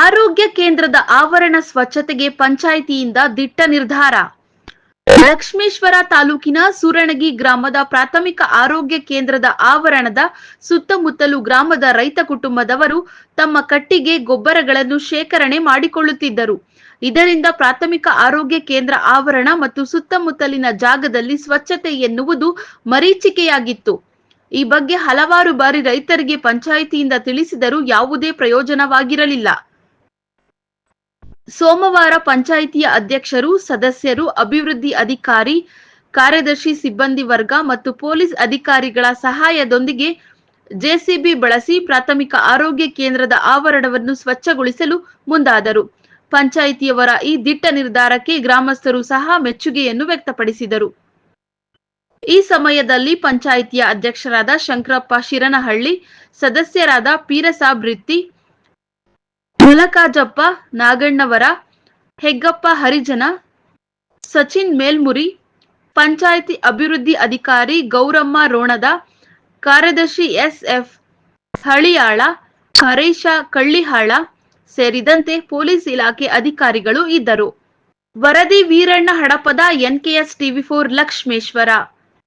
ಆರೋಗ್ಯ ಕೇಂದ್ರದ ಆವರಣ ಸ್ವಚ್ಛತೆಗೆ ಪಂಚಾಯಿತಿಯಿಂದ ದಿಟ್ಟ ನಿರ್ಧಾರ. ಲಕ್ಷ್ಮೇಶ್ವರ ತಾಲೂಕಿನ ಸೂರಣಗಿ ಗ್ರಾಮದ ಪ್ರಾಥಮಿಕ ಆರೋಗ್ಯ ಕೇಂದ್ರದ ಆವರಣದ ಸುತ್ತಮುತ್ತಲು ಗ್ರಾಮದ ರೈತ ಕುಟುಂಬದವರು ತಮ್ಮ ಕಟ್ಟಿಗೆ ಗೊಬ್ಬರಗಳನ್ನು ಶೇಖರಣೆ ಮಾಡಿಕೊಳ್ಳುತ್ತಿದ್ದರು. ಇದರಿಂದ ಪ್ರಾಥಮಿಕ ಆರೋಗ್ಯ ಕೇಂದ್ರ ಆವರಣ ಮತ್ತು ಸುತ್ತಮುತ್ತಲಿನ ಜಾಗದಲ್ಲಿ ಸ್ವಚ್ಛತೆ ಎನ್ನುವುದು ಮರೀಚಿಕೆಯಾಗಿತ್ತು. ಈ ಬಗ್ಗೆ ಹಲವಾರು ಬಾರಿ ರೈತರಿಗೆ ಪಂಚಾಯಿತಿಯಿಂದ ತಿಳಿಸಿದರೂ ಯಾವುದೇ ಪ್ರಯೋಜನವಾಗಿರಲಿಲ್ಲ. ಸೋಮವಾರ ಪಂಚಾಯಿತಿಯ ಅಧ್ಯಕ್ಷರು, ಸದಸ್ಯರು, ಅಭಿವೃದ್ಧಿ ಅಧಿಕಾರಿ, ಕಾರ್ಯದರ್ಶಿ, ಸಿಬ್ಬಂದಿ ವರ್ಗ ಮತ್ತು ಪೊಲೀಸ್ ಅಧಿಕಾರಿಗಳ ಸಹಾಯದೊಂದಿಗೆ ಜೆಸಿಬಿ ಬಳಸಿ ಪ್ರಾಥಮಿಕ ಆರೋಗ್ಯ ಕೇಂದ್ರದ ಆವರಣವನ್ನು ಸ್ವಚ್ಛಗೊಳಿಸಲು ಮುಂದಾದರು. ಪಂಚಾಯಿತಿಯವರ ಈ ದಿಟ್ಟ ನಿರ್ಧಾರಕ್ಕೆ ಗ್ರಾಮಸ್ಥರು ಸಹ ಮೆಚ್ಚುಗೆಯನ್ನು ವ್ಯಕ್ತಪಡಿಸಿದರು. ಈ ಸಮಯದಲ್ಲಿ ಪಂಚಾಯಿತಿಯ ಅಧ್ಯಕ್ಷರಾದ ಶಂಕರಪ್ಪ ಶಿರನಹಳ್ಳಿ, ಸದಸ್ಯರಾದ ಪೀರಸಾಬ್ ರಿತ್ತಿ ಮುಲಕಾಜಪ್ಪ, ನಾಗಣ್ಣವರ, ಹೆಗ್ಗಪ್ಪ ಹರಿಜನ, ಸಚಿನ್ ಮೇಲ್ಮುರಿ, ಪಂಚಾಯಿತಿ ಅಭಿವೃದ್ಧಿ ಅಧಿಕಾರಿ ಗೌರಮ್ಮ ರೋಣದ, ಕಾರ್ಯದರ್ಶಿ ಎಸ್ಎಫ್ ಹಳಿಯಾಳ, ಹರೀಶ ಕಳ್ಳಿಹಾಳ ಸೇರಿದಂತೆ ಪೊಲೀಸ್ ಇಲಾಖೆ ಅಧಿಕಾರಿಗಳು ಇದ್ದರು. ವರದಿ Veeranna Hadapada NKS TV four Lakshmeshwara